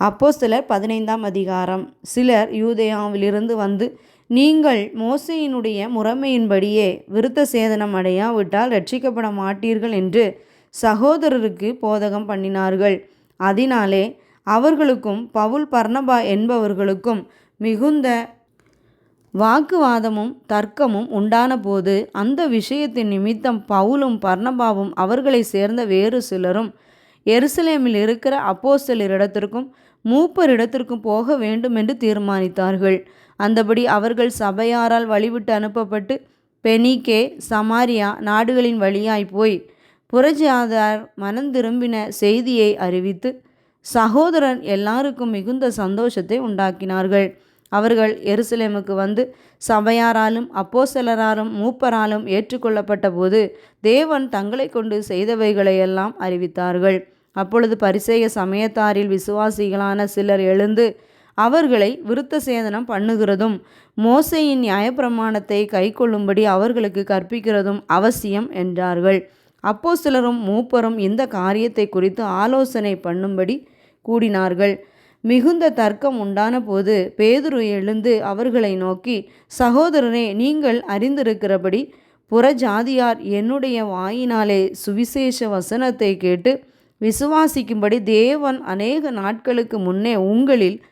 அப்போ சிலர் பதினைந்தாம் அதிகாரம். சிலர் யூதேயாவிலிருந்து வந்து நீங்கள் மோசையினுடைய முறைமையின்படியே விருத்த சேதனம் அடையாவிட்டால் ரட்சிக்கப்பட மாட்டீர்கள் என்று சகோதரருக்கு போதகம் பண்ணினார்கள். அதனாலே அவர்களுக்கும் பவுல் பர்ணபா என்பவர்களுக்கும் மிகுந்த வாக்குவாதமும் தர்க்கமும் உண்டான போது அந்த விஷயத்தின் நிமித்தம் பவுலும் பர்ணபாவும் அவர்களை சேர்ந்த வேறு சிலரும் எருசலேமில் இருக்கிற அப்போஸ்தலரிடத்திற்கும் மூப்பரிடத்திற்கும் போக வேண்டும் என்று தீர்மானித்தார்கள். அந்தபடி அவர்கள் சபையாரால் வழிவிட்டு அனுப்பப்பட்டு பெனிகே சமாரியா நாடுகளின் வழியாய் போய் புரஜாதார் மனம் திரும்பின செய்தியை அறிவித்து சகோதரன் எல்லாருக்கும் மிகுந்த சந்தோஷத்தை உண்டாக்கினார்கள். அவர்கள் எருசலேமுக்கு வந்து சபையாராலும் அப்போசலராலும் மூப்பராலும் ஏற்றுக்கொள்ளப்பட்ட போது தேவன் தங்களை கொண்டு செய்தவைகளையெல்லாம் அறிவித்தார்கள். அப்பொழுது பரிசேய சமயத்தாரில் விசுவாசிகளான சிலர் எழுந்து அவர்களை விருத்த சேதனம் பண்ணுகிறதும் மோசையின் நியாயப்பிரமாணத்தை கைக்கொள்ளும்படி அவர்களுக்கு கற்பிக்கிறதும் அவசியம் என்றார்கள். அப்போ சிலரும் மூப்பரும் இந்த காரியத்தை குறித்து ஆலோசனை பண்ணும்படி கூடினார்கள். மிகுந்த தர்க்கம் உண்டான போது பேதுரு எழுந்து அவர்களை நோக்கி சகோதரனே நீங்கள் அறிந்திருக்கிறபடி புறஜாதியார் என்னுடைய வாயினாலே சுவிசேஷ வசனத்தை கேட்டு விசுவாசிக்கும்படி தேவன் அநேக நாட்களுக்கு முன்னே உங்களில்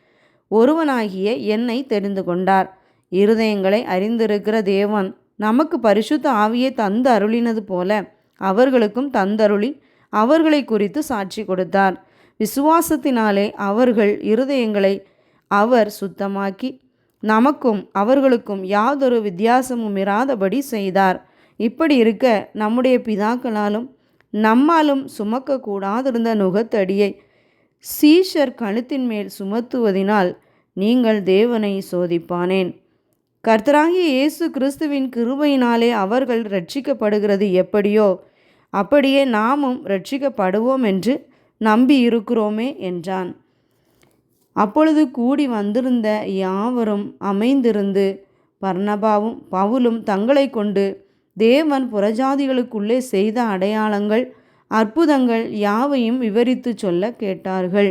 ஒருவனாகிய என்னை தெரிந்து கொண்டார். இருதயங்களை அறிந்திருக்கிற தேவன் நமக்கு பரிசுத்த ஆவியை தந்து அருளினது போல அவர்களுக்கும் தந்தருளி அவர்களை குறித்து சாட்சி கொடுத்தார். விசுவாசத்தினாலே அவர்கள் இருதயங்களை அவர் சுத்தமாக்கி நமக்கும் அவர்களுக்கும் யாதொரு வித்தியாசமும் இராதபடி செய்தார். இப்படி இருக்க நம்முடைய பிதாக்களாலும் நம்மாலும் சுமக்கக்கூடாதிருந்த நுகத்தடியை சீஷர் கழுத்தின் மேல் சுமத்துவதினால் நீங்கள் தேவனை சோதிப்பானேன். கர்த்தராகிய இயேசு கிறிஸ்துவின் கிருபையினாலே அவர்கள் ரட்சிக்கப்படுகிறது எப்படியோ அப்படியே நாமும் ரட்சிக்கப்படுவோம் என்று நம்பி இருக்கிறோமே என்றான். அப்பொழுது கூடி வந்திருந்த யாவரும் அமைந்திருந்து பர்ணபாவும் பவுலும் தங்களை கொண்டு தேவன் புறஜாதிகளுக்குள்ளே செய்த அடையாளங்கள் அற்புதங்கள் யாவையும் விவரித்து சொல்ல கேட்டார்கள்.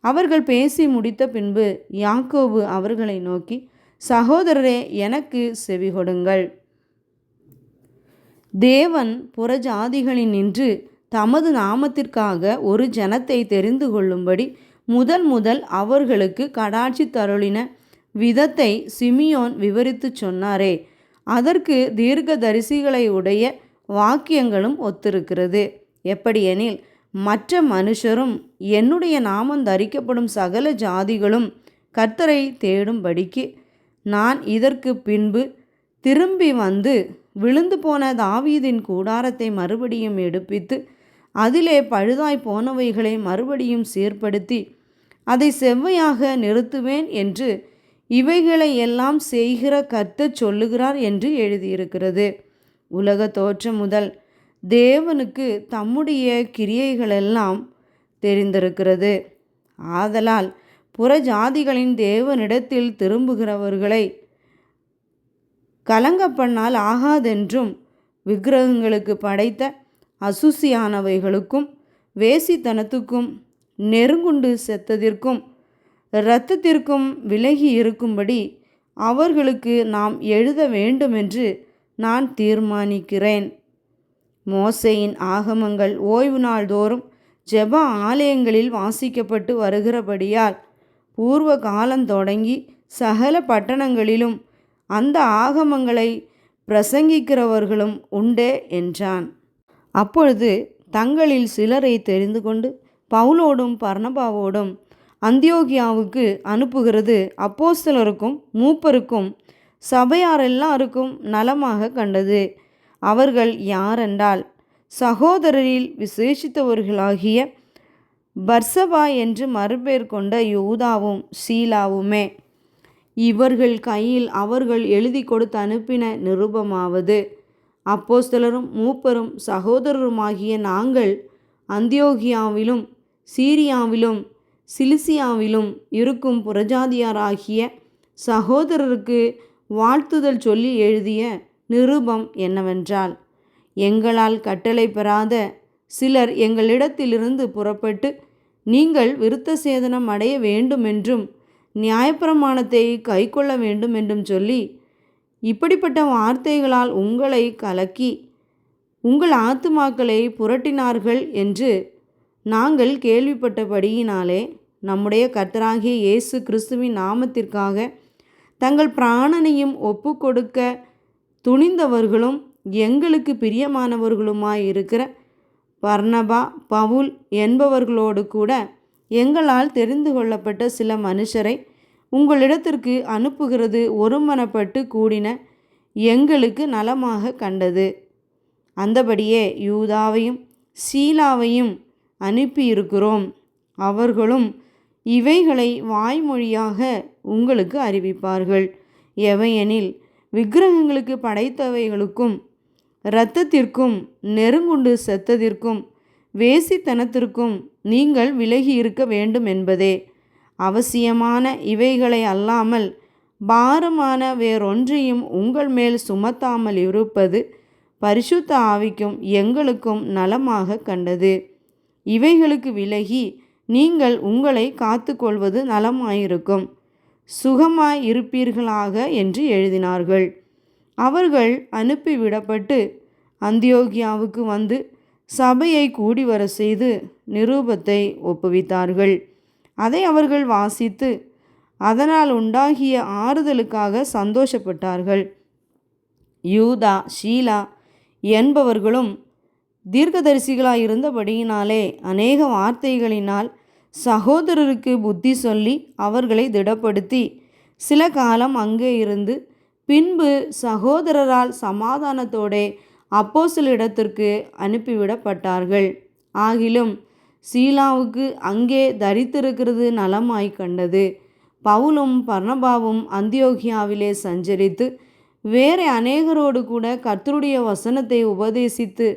அவர்கள் பேசி முடித்த பின்பு யாக்கோபு அவர்களை நோக்கி சகோதரரே எனக்கு செவி கொடுங்கள். தேவன் புறஜாதிகளின் நின்று தமது நாமத்திற்காக ஒரு ஜனத்தை தெரிந்து கொள்ளும்படி முதல் முதல் அவர்களுக்கு கடாட்சி தருளின விதத்தை சிமியோன் விவரித்து சொன்னாரே. அதற்கு தீர்க்கதரிசிகளை உடைய வாக்கியங்களும் ஒத்திருக்கிறது. எப்படியெனில் மற்ற மனுஷரும் என்னுடைய நாமம் தரிக்கப்படும் சகல ஜாதிகளும் கர்த்தரை தேடும்படிக்கு நான் இதற்கு பின்பு திரும்பி வந்து விழுந்து போன தாவீதின் கூடாரத்தை மறுபடியும் எடுப்பித்து அதிலே பழுதாய் போனவைகளை மறுபடியும் சீர்படுத்தி அதை செவ்வையாக நிறுத்துவேன் என்று இவைகளை எல்லாம் செய்கிற கர்த்த சொல்லுகிறார் என்று எழுதியிருக்கிறது. உலக தோற்றம் முதல் தேவனுக்கு தம்முடைய கிரியைகளெல்லாம் தெரிந்திருக்கிறது. ஆதலால் புறஜாதிகளின் தேவனிடத்தில் திரும்புகிறவர்களை கலங்க பண்ணால் ஆகாதென்றும் விக்கிரகங்களுக்கு படைத்த அசுசியானவைகளுக்கும் வேசித்தனத்துக்கும் நெருங்குண்டு செத்ததிற்கும் இரத்தத்திற்கும் விலகி இருக்கும்படி அவர்களுக்கு நாம் எழுத வேண்டுமென்று நான் தீர்மானிக்கிறேன். மோசையின் ஆகமங்கள் ஓய்வு நாள்தோறும் ஜெப ஆலயங்களில் வாசிக்கப்பட்டு வருகிறபடியால் பூர்வ காலம் தொடங்கி சகல பட்டணங்களிலும் அந்த ஆகமங்களை பிரசங்கிக்கிறவர்களும் உண்டே என்றான். அப்பொழுது தங்களில் சிலரை தெரிந்து கொண்டு பவுலோடும் பர்ணபாவோடும் அந்தியோகியாவுக்கு அனுப்புகிறது. அப்போஸ்தலருக்கும் மூப்பருக்கும் சபையார் எல்லாருக்கும் நலமாக கண்டது. அவர்கள் யாரென்றால் சகோதரரில் விசேஷித்தவர்களாகிய பர்சபா என்று மறுபேர் கொண்ட யூதாவும் சீலாவுமே. இவர்கள் கையில் அவர்கள் எழுதி கொடுத்து அனுப்பின நிருபமாவது. அப்போஸ்தலரும் மூப்பரும் சகோதரருமாகிய நாங்கள் அந்தியோகியாவிலும் சீரியாவிலும் சிலிசியாவிலும் இருக்கும் புறஜாதியாராகிய சகோதரருக்கு வாழ்த்துதல் சொல்லி எழுதிய நிருபம் என்னவென்றால் எங்களால் கட்டளை பெறாத சிலர் எங்களிடத்திலிருந்து புறப்பட்டு நீங்கள் விருத்த சேதனம் அடைய வேண்டுமென்றும் நியாயப்பிரமாணத்தை கைக்கொள்ள வேண்டுமென்றும் சொல்லி இப்படிப்பட்ட வார்த்தைகளால் உங்களை கலக்கி உங்கள் ஆத்துமாக்களை புரட்டினார்கள் என்று நாங்கள் கேள்விப்பட்டபடியினாலே நம்முடைய கர்த்தராகிய இயேசு கிறிஸ்துவின் நாமத்திற்காக தங்கள் பிராணனையும் ஒப்பு கொடுக்க துணிந்தவர்களும் எங்களுக்கு பிரியமானவர்களுமாய் இருக்கிற பர்ணபா பவுல் என்பவர்களோடு கூட எங்களால் தெரிந்து கொள்ளப்பட்ட சில மனுஷரை உங்களிடத்திற்கு அனுப்புகிறது ஒருமனப்பட்டு கூடின எங்களுக்கு நலமாக கண்டது. அந்தபடியே யூதாவையும் சீலாவையும் அனுப்பியிருக்கிறோம். அவர்களும் இவைகளை வாய்மொழியாக உங்களுக்கு அறிவிப்பார்கள். எவையெனில் விக்கிரகங்களுக்கு படைத்தவைகளுக்கும் இரத்தத்திற்கும் நெருங்குண்டு செத்ததிற்கும் வேசித்தனத்திற்கும் நீங்கள் விலகி இருக்க வேண்டும் என்பதே. அவசியமான இவைகளை அல்லாமல் பாரமான வேறொன்றையும் உங்கள் மேல் சுமத்தாமல் இருப்பது பரிசுத்த ஆவிக்கும் எங்களுக்கும் நலமாக கண்டது. இவைகளுக்கு விலகி நீங்கள் உங்களை காத்து கொள்வது நலமாயிருக்கும். சுகமாய் இருப்பீர்களாக என்று எழுதினார்கள். அவர்கள் அனுப்பிவிடப்பட்டு அந்தியோகியாவுக்கு வந்து சபையை கூடி வர செய்து நிரூபத்தை ஒப்புவித்தார்கள். அதை அவர்கள் வாசித்து அதனால் உண்டாகிய ஆறுதலுக்காக சந்தோஷப்பட்டார்கள். யூதா ஷீலா என்பவர்களும் தீர்க்கதரிசிகளாக இருந்தபடியினாலே அநேக வார்த்தைகளினால் சகோதரருக்கு புத்தி சொல்லி அவர்களை திடப்படுத்தி சில காலம் அங்கே இருந்து பின்பு சகோதரரால் சமாதானத்தோடே அப்போசலிடத்திற்கு அனுப்பிவிடப்பட்டார்கள். ஆகிலும் சீலாவுக்கு அங்கே தரித்திருக்கிறது நலமாய் கண்டது. பவுலும் பர்ணபாவும் அந்தியோகியாவிலே சஞ்சரித்து வேறு அநேகரோடு கூட கர்த்தருடைய வசனத்தை உபதேசித்து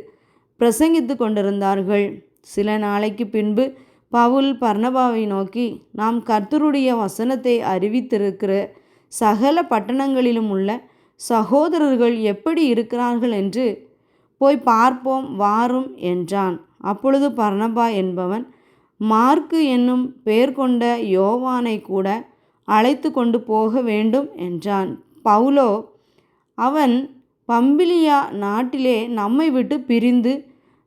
பிரசங்கித்து கொண்டிருந்தார்கள். சில நாளைக்கு பின்பு பவுல் பர்ணபாவை நோக்கி நாம் கர்த்தருடைய வசனத்தை அறிவித்திருக்கிற சகல பட்டணங்களிலும் உள்ள சகோதரர்கள் எப்படி இருக்கிறார்கள் என்று போய் பார்ப்போம் வாரும் என்றான். அப்பொழுது பர்ணபா என்பவன் மார்க்கு என்னும் பெயர் கொண்ட யோவானை கூட அழைத்து கொண்டு போக வேண்டும் என்றான். பவுலோ அவன் பம்பிலியா நாட்டிலே நம்மை விட்டு பிரிந்து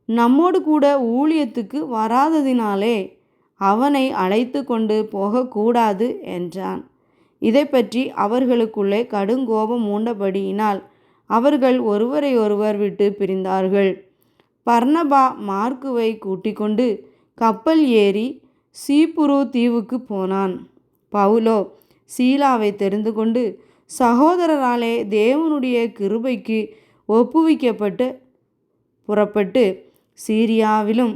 நம்மோடு கூட ஊழியத்துக்கு வராததினாலே அவனை அழைத்து கொண்டு போகக்கூடாது என்றான். இதை பற்றி அவர்களுக்குள்ளே கடுங்கோபம் மூண்டபடியினால் அவர்கள் ஒருவரை ஒருவர் விட்டு பிரிந்தார்கள். பர்ணபா மார்க்குவை கூட்டிக் கொண்டு கப்பல் ஏறி சீப்புரு தீவுக்கு போனான். பவுலோ சீலாவை தெரிந்து கொண்டு சகோதரராலே தேவனுடைய கிருபைக்கு ஒப்புவிக்கப்பட்டு புறப்பட்டு சீரியாவிலும்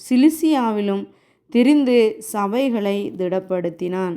சிலிசியாவிலும் திரிந்து சபைகளை திடப்படுத்தினான்.